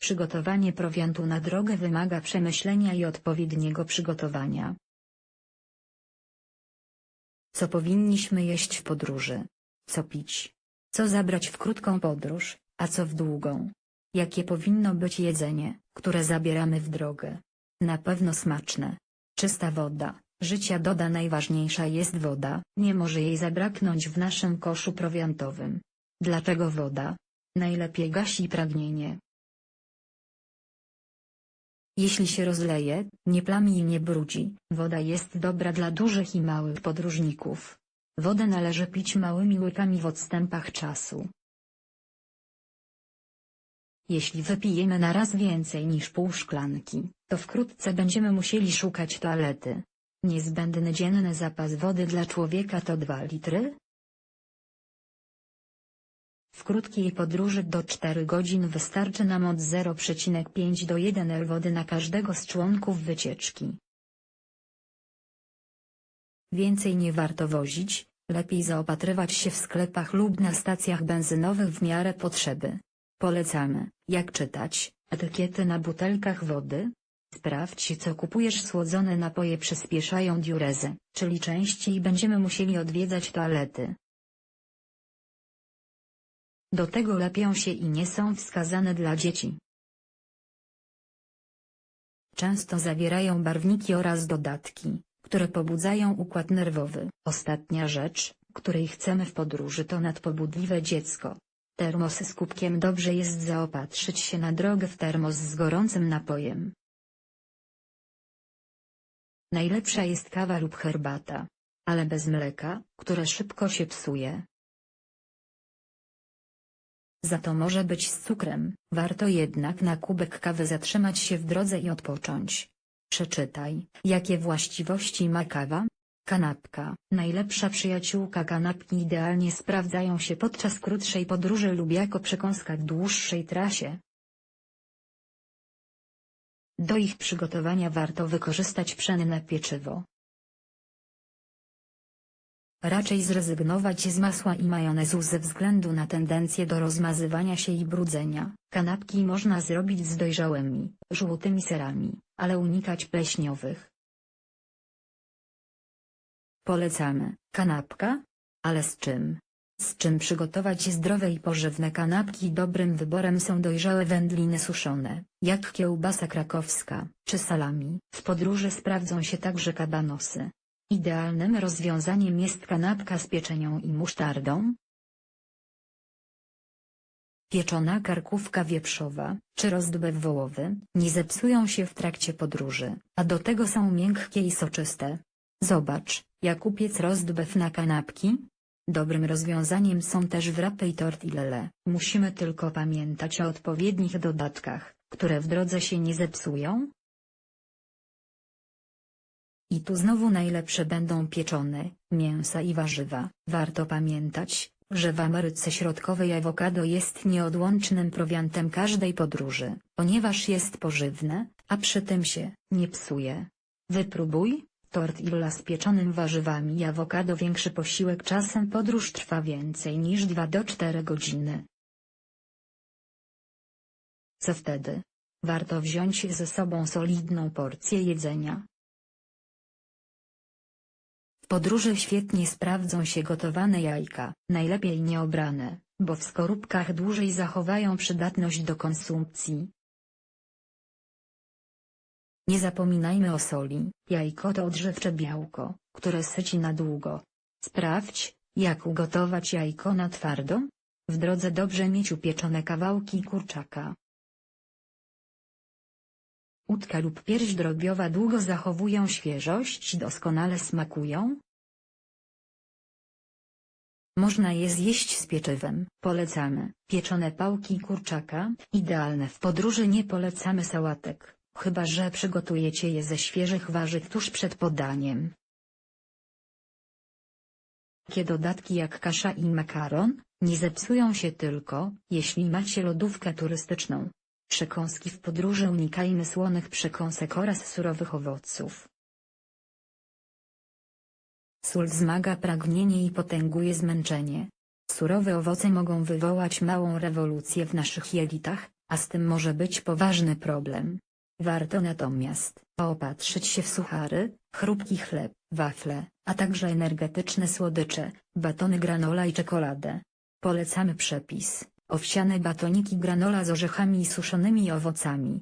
Przygotowanie prowiantu na drogę wymaga przemyślenia i odpowiedniego przygotowania. Co powinniśmy jeść w podróży? Co pić? Co zabrać w krótką podróż, a co w długą? Jakie powinno być jedzenie, które zabieramy w drogę? Na pewno smaczne. Czysta woda, życia doda najważniejsza jest woda, nie może jej zabraknąć w naszym koszu prowiantowym. Dlaczego woda? Najlepiej gasi pragnienie. Jeśli się rozleje, nie plami i nie brudzi, woda jest dobra dla dużych i małych podróżników. Wodę należy pić małymi łykami w odstępach czasu. Jeśli wypijemy na raz więcej niż pół szklanki, to wkrótce będziemy musieli szukać toalety. Niezbędny dzienny zapas wody dla człowieka to 2 litry? W krótkiej podróży do 4 godzin wystarczy nam od 0,5 do 1 L wody na każdego z członków wycieczki. Więcej nie warto wozić, lepiej zaopatrywać się w sklepach lub na stacjach benzynowych w miarę potrzeby. Polecamy, jak czytać, etykiety na butelkach wody. Sprawdź co kupujesz słodzone napoje przyspieszają diurezę, czyli częściej będziemy musieli odwiedzać toalety. Do tego lepią się i nie są wskazane dla dzieci. Często zawierają barwniki oraz dodatki, które pobudzają układ nerwowy. Ostatnia rzecz, której chcemy w podróży to nadpobudliwe dziecko. Termos z kubkiem dobrze jest zaopatrzyć się na drogę w termos z gorącym napojem. Najlepsza jest kawa lub herbata. Ale bez mleka, które szybko się psuje. Za to może być z cukrem, warto jednak na kubek kawy zatrzymać się w drodze i odpocząć. Przeczytaj, jakie właściwości ma kawa? Kanapka, najlepsza przyjaciółka kanapki idealnie sprawdzają się podczas krótszej podróży lub jako przekąska w dłuższej trasie. Do ich przygotowania warto wykorzystać pszenne pieczywo. Raczej zrezygnować z masła i majonezu ze względu na tendencję do rozmazywania się i brudzenia. Kanapki można zrobić z dojrzałymi, żółtymi serami, ale unikać pleśniowych. Polecamy, kanapka? Ale z czym? Z czym przygotować zdrowe i pożywne kanapki dobrym wyborem są dojrzałe wędliny suszone, jak kiełbasa krakowska, czy salami. W podróży sprawdzą się także kabanosy. Idealnym rozwiązaniem jest kanapka z pieczenią i musztardą. Pieczona karkówka wieprzowa, czy rozdbew wołowy, nie zepsują się w trakcie podróży, a do tego są miękkie i soczyste. Zobacz, jak upiec rozdbew na kanapki. Dobrym rozwiązaniem są też wrapy i tortillele. Musimy tylko pamiętać o odpowiednich dodatkach, które w drodze się nie zepsują, i tu znowu najlepsze będą pieczone, mięsa i warzywa. Warto pamiętać, że w Ameryce Środkowej awokado jest nieodłącznym prowiantem każdej podróży, ponieważ jest pożywne, a przy tym się nie psuje. Wypróbuj, tortilla z pieczonym warzywami i awokado większy posiłek czasem podróż trwa więcej niż 2 do 4 godziny. Co wtedy? Warto wziąć ze sobą solidną porcję jedzenia, podróży świetnie sprawdzą się gotowane jajka, najlepiej nieobrane, bo w skorupkach dłużej zachowają przydatność do konsumpcji. Nie zapominajmy o soli, jajko to odżywcze białko, które syci na długo. Sprawdź, jak ugotować jajko na twardo? W drodze dobrze mieć upieczone kawałki kurczaka. Utka lub pierś drobiowa długo zachowują świeżość doskonale smakują. Można je zjeść z pieczywem. Polecamy. Pieczone pałki kurczaka, idealne w podróży nie polecamy sałatek, chyba że przygotujecie je ze świeżych warzyw tuż przed podaniem. Takie dodatki jak kasza i makaron, nie zepsują się tylko, jeśli macie lodówkę turystyczną. Przekąski w podróży unikajmy słonych przekąsek oraz surowych owoców. Sól zmaga pragnienie i potęguje zmęczenie. Surowe owoce mogą wywołać małą rewolucję w naszych jelitach, a z tym może być poważny problem. Warto natomiast opatrzyć się w suchary, chrupki chleb, wafle, a także energetyczne słodycze, batony granola i czekoladę. Polecamy przepis, owsiane batoniki granola z orzechami i suszonymi owocami.